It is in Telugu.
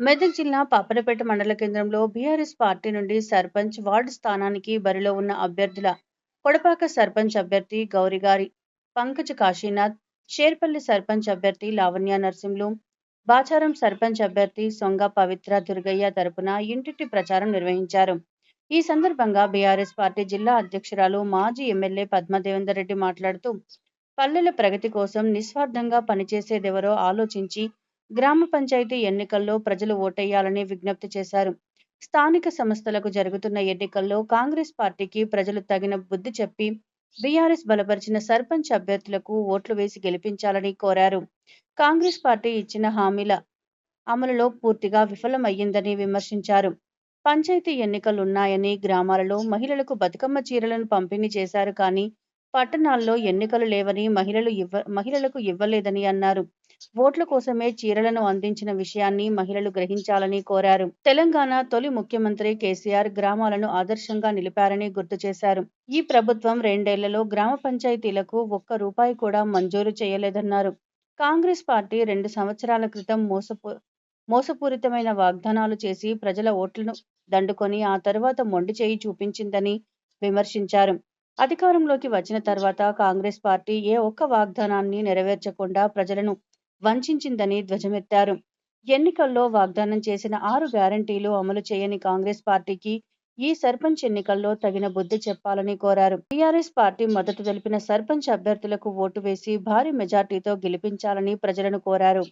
మెదక్ జిల్లా పాపనపేట మండల కేంద్రంలో బీఆర్ఎస్ పార్టీ నుండి సర్పంచ్ వార్డు స్థానానికి బరిలో ఉన్న అభ్యర్థుల కొడపాక సర్పంచ్ అభ్యర్థి గౌరిగారి పంకజ్ కాశీనాథ్ షేర్పల్లి సర్పంచ్ అభ్యర్థి లావణ్య నర్సింహులు బాచారం సర్పంచ్ అభ్యర్థి సొంగ పవిత్ర దుర్గయ్య తరపున ఇంటింటి ప్రచారం నిర్వహించారు. ఈ సందర్భంగా బీఆర్ఎస్ పార్టీ జిల్లా అధ్యక్షురాలు మాజీ ఎమ్మెల్యే పద్మదేవేందర్ రెడ్డి మాట్లాడుతూ పల్లెల ప్రగతి కోసం నిస్వార్థంగా పనిచేసేదెవరో ఆలోచించి గ్రామ పంచాయతీ ఎన్నికల్లో ప్రజలు ఓటేయాలని విజ్ఞప్తి చేశారు. స్థానిక సంస్థలకు జరుగుతున్న ఎన్నికల్లో కాంగ్రెస్ పార్టీకి ప్రజలు తగిన బుద్ధి చెప్పి బీఆర్ఎస్ బలపరిచిన సర్పంచ్ అభ్యర్థులకు ఓట్లు వేసి గెలిపించాలని కోరారు. కాంగ్రెస్ పార్టీ ఇచ్చిన హామీల అమలులో పూర్తిగా విఫలమయ్యిందని విమర్శించారు. పంచాయతీ ఎన్నికలున్నాయని గ్రామాలలో మహిళలకు బతుకమ్మ చీరలను పంపిణీ చేశారు కానీ పట్టణాల్లో ఎన్నికలు లేవని మహిళలు ఇవ్వ మహిళలకు ఇవ్వలేదని అన్నారు. ఓట్ల కోసమే చీరలను అందించిన విషయాన్ని మహిళలు గ్రహించాలని కోరారు. తెలంగాణ తొలి ముఖ్యమంత్రి కేసీఆర్ గ్రామాలను ఆదర్శంగా నిలిపారని గుర్తు చేశారు. ఈ ప్రభుత్వం రెండేళ్ళలో గ్రామ పంచాయతీలకు ఒక్క రూపాయి కూడా మంజూరు చేయలేదన్నారు. కాంగ్రెస్ పార్టీ రెండు సంవత్సరాల క్రితం మోసపో మోసపూరితమైన వాగ్దానాలు చేసి ప్రజల ఓట్లను దండుకొని ఆ తర్వాత మొండి చేయి చూపించిందని విమర్శించారు. అధికారంలోకి వచ్చిన తర్వాత కాంగ్రెస్ పార్టీ ఏ ఒక్క వాగ్దానాన్ని నెరవేర్చకుండా ప్రజలను వంచిందని ధ్వజమెత్తారు. ఎన్నికల్లో వాగ్దానం చేసిన ఆరు గ్యారంటీలు అమలు చేయని కాంగ్రెస్ పార్టీకి ఈ సర్పంచ్ ఎన్నికల్లో తగిన బుద్ధి చెప్పాలని కోరారు. టీఆర్ఎస్ పార్టీ మద్దతు తెలిపిన సర్పంచ్ అభ్యర్థులకు ఓటు వేసి భారీ మెజార్టీతో గెలిపించాలని ప్రజలను కోరారు.